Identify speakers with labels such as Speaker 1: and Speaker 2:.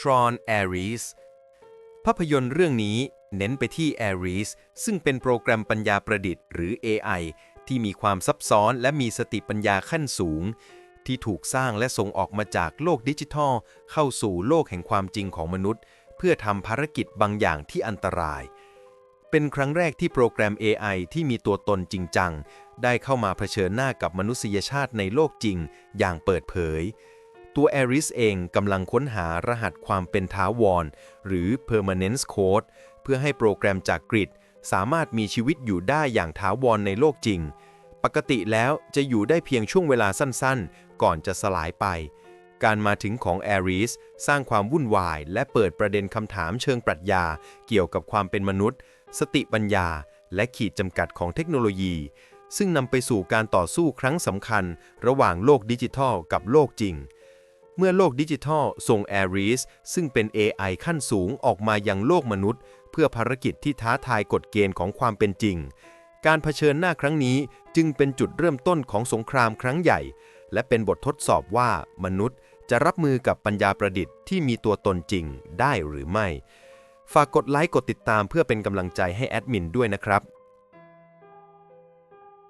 Speaker 1: Tron Ares ภาพยนตร์เรื่องนี้เน้นไปที่ Ares ซึ่งเป็นโปรแกรมปัญญาประดิษฐ์หรือ AI ที่มีความซับซ้อนและมีสติปัญญาขั้นสูง ที่ถูกสร้างและส่งออกมาจากโลกดิจิทัล เข้าสู่โลกแห่งความจริงของมนุษย์ เพื่อทำภารกิจบางอย่างที่อันตราย เป็นครั้งแรกที่โปรแกรม AI ที่มีตัวตนจริงจัง ได้เข้ามาเผชิญหน้ากับมนุษยชาติในโลกจริง อย่างเปิดเผย ตัว Aris เองกำลังค้นหารหัสความเป็นท้าวร หรือ permanence code เพื่อให้โปรแกรมจากกริดสามารถมีชีวิตอยู่ได้อย่างท้าวรในโลกจริง ปกติแล้วจะอยู่ได้เพียงช่วงเวลาสั้นๆ ก่อนจะสลายไป การมาถึงของ Ares สร้างความวุ่นวาย และเปิดประเด็นคำถามเชิงปรัชญา เกี่ยวกับความเป็นมนุษย์ สติปัญญา และขีดจำกัดของเทคโนโลยี ซึ่งนำไปสู่การต่อสู้ครั้งสำคัญ ระหว่างโลกดิจิทัลกับโลกจริง เมื่อโลกดิจิทัลส่ง Ares ซึ่งเป็น AI ขั้นสูงออกมายังโลกมนุษย์ เพื่อภารกิจที่ท้าทายกฎเกณฑ์ของความเป็นจริง การเผชิญหน้าครั้งนี้จึงเป็นจุดเริ่มต้นของสงครามครั้งใหญ่ และเป็นบททดสอบว่ามนุษย์จะรับมือกับปัญญาประดิษฐ์ที่มีตัวตนจริงได้หรือไม่ ฝากกดไลค์กดติดตามเพื่อเป็นกำลังใจให้แอดมินด้วยนะครับ